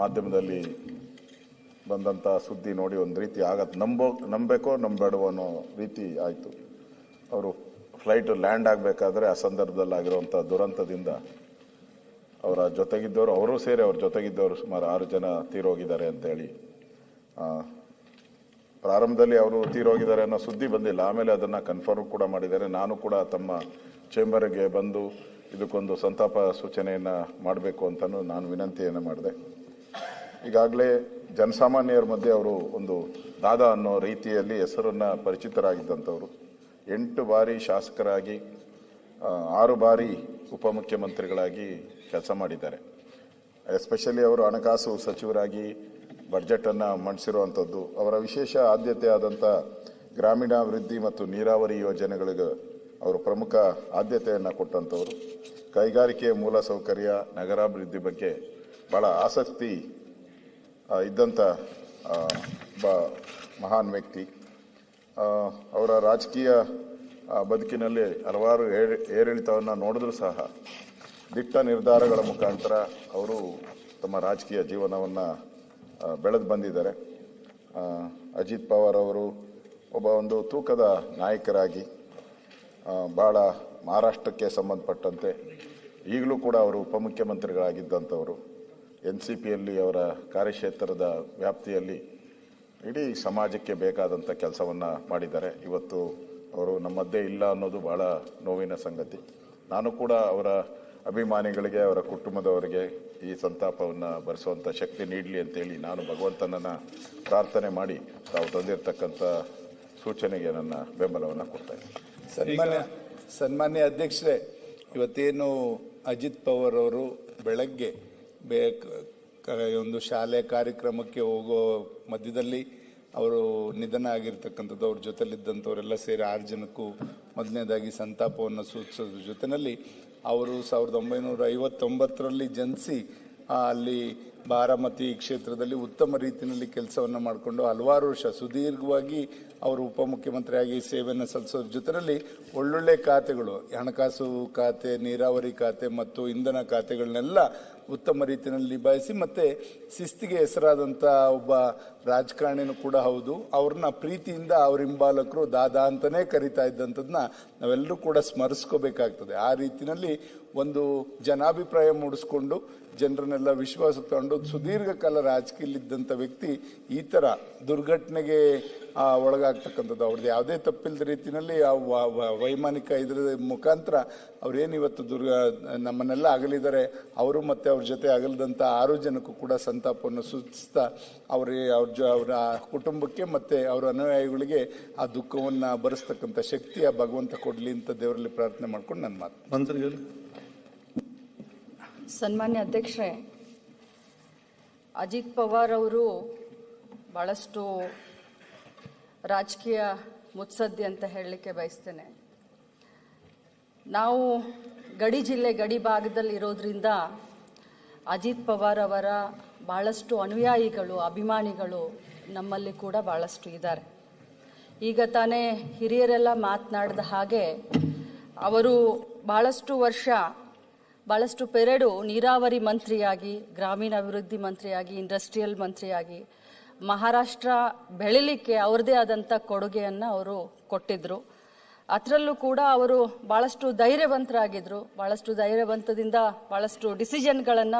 ಮಾಧ್ಯಮದಲ್ಲಿ ಬಂದಂಥ ಸುದ್ದಿ ನೋಡಿ ಒಂದು ರೀತಿ ಆಗತ್ತೆ ನಂಬೋ, ನಂಬೇಕೋ, ನಂಬೇಡವೋ ಅನ್ನೋ ರೀತಿ ಆಯಿತು. ಅವರು ಫ್ಲೈಟ್ ಲ್ಯಾಂಡ್ ಆಗಬೇಕಾದ್ರೆ ಆ ಸಂದರ್ಭದಲ್ಲಿ ಆಗಿರುವಂಥ ದುರಂತದಿಂದ ಅವರ ಜೊತೆಗಿದ್ದವರು, ಅವರು ಸೇರಿ ಅವ್ರ ಜೊತೆಗಿದ್ದವರು ಸುಮಾರು ಆರು ಜನ ತೀರೋಗಿದ್ದಾರೆ ಅಂತೇಳಿ ಪ್ರಾರಂಭದಲ್ಲಿ ಅವರು ತೀರೋಗಿದ್ದಾರೆ ಅನ್ನೋ ಸುದ್ದಿ ಬಂದಿಲ್ಲ. ಆಮೇಲೆ ಅದನ್ನು ಕನ್ಫರ್ಮ್ ಕೂಡ ಮಾಡಿದ್ದಾರೆ. ನಾನು ಕೂಡ ತಮ್ಮ ಚೇಂಬರ್ಗೆ ಬಂದು ಇದಕ್ಕೊಂದು ಸಂತಾಪ ಸೂಚನೆಯನ್ನು ಮಾಡಬೇಕು ಅಂತಲೂ ನಾನು ವಿನಂತಿಯನ್ನು ಮಾಡಿದೆ. ಈಗಾಗಲೇ ಜನಸಾಮಾನ್ಯರ ಮಧ್ಯೆ ಅವರು ಒಂದು ದಾದಾ ಅನ್ನೋ ರೀತಿಯಲ್ಲಿ ಹೆಸರನ್ನು ಪರಿಚಿತರಾಗಿದ್ದಂಥವ್ರು. ಎಂಟು ಬಾರಿ ಶಾಸಕರಾಗಿ ಆರು ಬಾರಿ ಉಪಮುಖ್ಯಮಂತ್ರಿಗಳಾಗಿ ಕೆಲಸ ಮಾಡಿದ್ದಾರೆ. ಎಸ್ಪೆಷಲಿ ಅವರು ಹಣಕಾಸು ಸಚಿವರಾಗಿ ಬಡ್ಜೆಟನ್ನು ಮಂಡಿಸಿರುವಂಥದ್ದು. ಅವರ ವಿಶೇಷ ಆದ್ಯತೆ ಆದಂಥ ಗ್ರಾಮೀಣಾಭಿವೃದ್ಧಿ ಮತ್ತು ನೀರಾವರಿ ಯೋಜನೆಗಳಿಗೆ ಅವರು ಪ್ರಮುಖ ಆದ್ಯತೆಯನ್ನು ಕೊಟ್ಟಂಥವರು. ಕೈಗಾರಿಕೆಯ ಮೂಲಸೌಕರ್ಯ, ನಗರಾಭಿವೃದ್ಧಿ ಬಗ್ಗೆ ಭಾಳ ಆಸಕ್ತಿ ಇದ್ದಂಥ ಒಬ್ಬ ಮಹಾನ್ ವ್ಯಕ್ತಿ. ಅವರ ರಾಜಕೀಯ ಬದುಕಿನಲ್ಲಿ ಹಲವಾರು ಏರ್- ಏರಿಳಿತವನ್ನು ನೋಡಿದ್ರೂ ಸಹ, ದಿಟ್ಟ ನಿರ್ಧಾರಗಳ ಮುಖಾಂತರ ಅವರು ತಮ್ಮ ರಾಜಕೀಯ ಜೀವನವನ್ನು ಬೆಳೆದು ಬಂದಿದ್ದಾರೆ. ಅಜಿತ್ ಪವಾರ್ ಅವರು ಒಬ್ಬ ಒಂದು ತೂಕದ ನಾಯಕರಾಗಿ ಭಾಳ ಮಹಾರಾಷ್ಟ್ರಕ್ಕೆ ಸಂಬಂಧಪಟ್ಟಂತೆ ಈಗಲೂ ಕೂಡ ಅವರು ಉಪಮುಖ್ಯಮಂತ್ರಿಗಳಾಗಿದ್ದಂಥವರು. ಎನ್ ಸಿ ಪಿಯಲ್ಲಿ ಅವರ ಕಾರ್ಯಕ್ಷೇತ್ರದ ವ್ಯಾಪ್ತಿಯಲ್ಲಿ ಇಡೀ ಸಮಾಜಕ್ಕೆ ಬೇಕಾದಂಥ ಕೆಲಸವನ್ನು ಮಾಡಿದ್ದಾರೆ. ಇವತ್ತು ಅವರು ನಮ್ಮದ್ದೇ ಇಲ್ಲ ಅನ್ನೋದು ಭಾಳ ನೋವಿನ ಸಂಗತಿ. ನಾನು ಕೂಡ ಅವರ ಅಭಿಮಾನಿಗಳಿಗೆ, ಅವರ ಕುಟುಂಬದವರಿಗೆ ಈ ಸಂತಾಪವನ್ನು ಭರಿಸುವಂಥ ಶಕ್ತಿ ನೀಡಲಿ ಅಂತೇಳಿ ನಾನು ಭಗವಂತನನ್ನು ಪ್ರಾರ್ಥನೆ ಮಾಡಿ ತಾವು ತಂದಿರತಕ್ಕಂಥ ಸೂಚನೆಗೆ ನನ್ನ ಬೆಂಬಲವನ್ನು ಕೊಡ್ತಾ ಇದ್ದೀನಿ. ಸನ್ಮಾನ್ಯ ಸನ್ಮಾನ್ಯ ಅಧ್ಯಕ್ಷರೇ, ಇವತ್ತೇನು ಅಜಿತ್ ಪವರ್ ಅವರು ಬೆಳಗ್ಗೆ ಬೇ ಒಂದು ಶಾಲೆ ಕಾರ್ಯಕ್ರಮಕ್ಕೆ ಹೋಗೋ ಮಧ್ಯದಲ್ಲಿ ಅವರು ನಿಧನ ಆಗಿರ್ತಕ್ಕಂಥದ್ದು, ಅವ್ರ ಜೊತೆಲಿದ್ದಂಥವರೆಲ್ಲ ಸೇರಿ ಆರು ಜನಕ್ಕೂ ಮೊದಲನೇದಾಗಿ ಸಂತಾಪವನ್ನು ಸೂಚಿಸೋದ್ರ ಜೊತೆಯಲ್ಲಿ ಅವರು ಸಾವಿರದ ಒಂಬೈನೂರ ಐವತ್ತೊಂಬತ್ತರಲ್ಲಿ ಜನಿಸಿ ಅಲ್ಲಿ ಬಾರಾಮತಿ ಕ್ಷೇತ್ರದಲ್ಲಿ ಉತ್ತಮ ರೀತಿಯಲ್ಲಿ ಕೆಲಸವನ್ನು ಮಾಡಿಕೊಂಡು ಹಲವಾರು ವರ್ಷ ಸುದೀರ್ಘವಾಗಿ ಅವರು ಉಪಮುಖ್ಯಮಂತ್ರಿಯಾಗಿ ಸೇವೆಯನ್ನು ಸಲ್ಲಿಸೋದ್ರ ಜೊತೆಯಲ್ಲಿ ಒಳ್ಳೊಳ್ಳೆ ಖಾತೆಗಳು, ಹಣಕಾಸು ಖಾತೆ, ನೀರಾವರಿ ಖಾತೆ ಮತ್ತು ಇಂಧನ ಖಾತೆಗಳನ್ನೆಲ್ಲ ಉತ್ತಮ ರೀತಿಯಲ್ಲಿ ನಿಭಾಯಿಸಿ ಮತ್ತೆ ಶಿಸ್ತಿಗೆ ಹೆಸರಾದಂಥ ಒಬ್ಬ ರಾಜಕಾರಣಿನೂ ಕೂಡ ಹೌದು. ಅವ್ರನ್ನ ಪ್ರೀತಿಯಿಂದ ಅವ್ರ ಹಿಂಬಾಲಕರು ದಾದಾ ಅಂತಲೇ ಕರಿತಾ ಇದ್ದಂಥದ್ದನ್ನ ನಾವೆಲ್ಲರೂ ಕೂಡ ಸ್ಮರಿಸ್ಕೋಬೇಕಾಗ್ತದೆ. ಆ ರೀತಿಯಲ್ಲಿ ಒಂದು ಜನಾಭಿಪ್ರಾಯ ಮೂಡಿಸ್ಕೊಂಡು ಜನರನ್ನೆಲ್ಲ ವಿಶ್ವಾಸ ತಗೊಂಡು ಸುದೀರ್ಘ ಕಾಲ ರಾಜಕೀಯಲ್ಲಿದ್ದಂಥ ವ್ಯಕ್ತಿ ಈ ಥರ ದುರ್ಘಟನೆಗೆ ಒಳಗಾಗ್ತಕ್ಕಂಥದ್ದು. ಅವ್ರದ್ದು ಯಾವುದೇ ತಪ್ಪಿಲ್ಲದ ರೀತಿಯಲ್ಲಿ ಆ ವೈಮಾನಿಕ ಇದರ ಮುಖಾಂತರ ಅವ್ರೇನು ಇವತ್ತು ದುರ್ಗ ನಮ್ಮನ್ನೆಲ್ಲ ಅಗಲಿದ್ದಾರೆ, ಅವರು ಮತ್ತು ಜೊತೆ ಅಗಲದಂಥ ಆರು ಜನಕ್ಕೂ ಕೂಡ ಸಂತಾಪವನ್ನು ಸೂಚಿಸ್ತಾ ಅವರ ಅವ್ರ ಜೊ ಅವರ ಕುಟುಂಬಕ್ಕೆ ಮತ್ತು ಅವರ ಅನುಯಾಯಿಗಳಿಗೆ ಆ ದುಃಖವನ್ನು ಭರಿಸ್ತಕ್ಕಂಥ ಶಕ್ತಿ ಆ ಭಗವಂತ ಕೊಡಲಿ ಅಂತ ದೇವರಲ್ಲಿ ಪ್ರಾರ್ಥನೆ ಮಾಡ್ಕೊಂಡು ನನ್ನ ಮಾತು. ಮಂತ್ರಿಗಳು ಸನ್ಮಾನ್ಯ ಅಧ್ಯಕ್ಷರೇ ಅಜಿತ್ ಪವಾರ್ ಅವರು ಭಾಳಷ್ಟು ರಾಜಕೀಯ ಮುತ್ಸದ್ದಿ ಅಂತ ಹೇಳಲಿಕ್ಕೆ ಬಯಸ್ತೇನೆ. ನಾವು ಗಡಿ ಜಿಲ್ಲೆ ಗಡಿ ಭಾಗದಲ್ಲಿ ಇರೋದ್ರಿಂದ ಅಜಿತ್ ಪವಾರ್ ಅವರ ಭಾಳಷ್ಟು ಅನುಯಾಯಿಗಳು, ಅಭಿಮಾನಿಗಳು ನಮ್ಮಲ್ಲಿ ಕೂಡ ಭಾಳಷ್ಟು ಇದ್ದಾರೆ. ಈಗ ತಾನೇ ಹಿರಿಯರೆಲ್ಲ ಮಾತನಾಡಿದ ಹಾಗೆ ಅವರು ಭಾಳಷ್ಟು ವರ್ಷ ಭಾಳಷ್ಟು ಪೆರಡು ನೀರಾವರಿ ಮಂತ್ರಿಯಾಗಿ, ಗ್ರಾಮೀಣಾಭಿವೃದ್ಧಿ ಮಂತ್ರಿಯಾಗಿ, ಇಂಡಸ್ಟ್ರಿಯಲ್ ಮಂತ್ರಿಯಾಗಿ ಮಹಾರಾಷ್ಟ್ರ ಬೆಳಿಲಿಕ್ಕೆ ಅವ್ರದ್ದೇ ಆದಂಥ ಕೊಡುಗೆಯನ್ನು ಅವರು ಕೊಟ್ಟಿದ್ದರು ಅದರಲ್ಲೂ ಕೂಡ ಅವರು ಭಾಳಷ್ಟು ಧೈರ್ಯವಂತರಾಗಿದ್ದರು ಭಾಳಷ್ಟು ಧೈರ್ಯವಂತದಿಂದ ಭಾಳಷ್ಟು ಡಿಸಿಷನ್ಗಳನ್ನು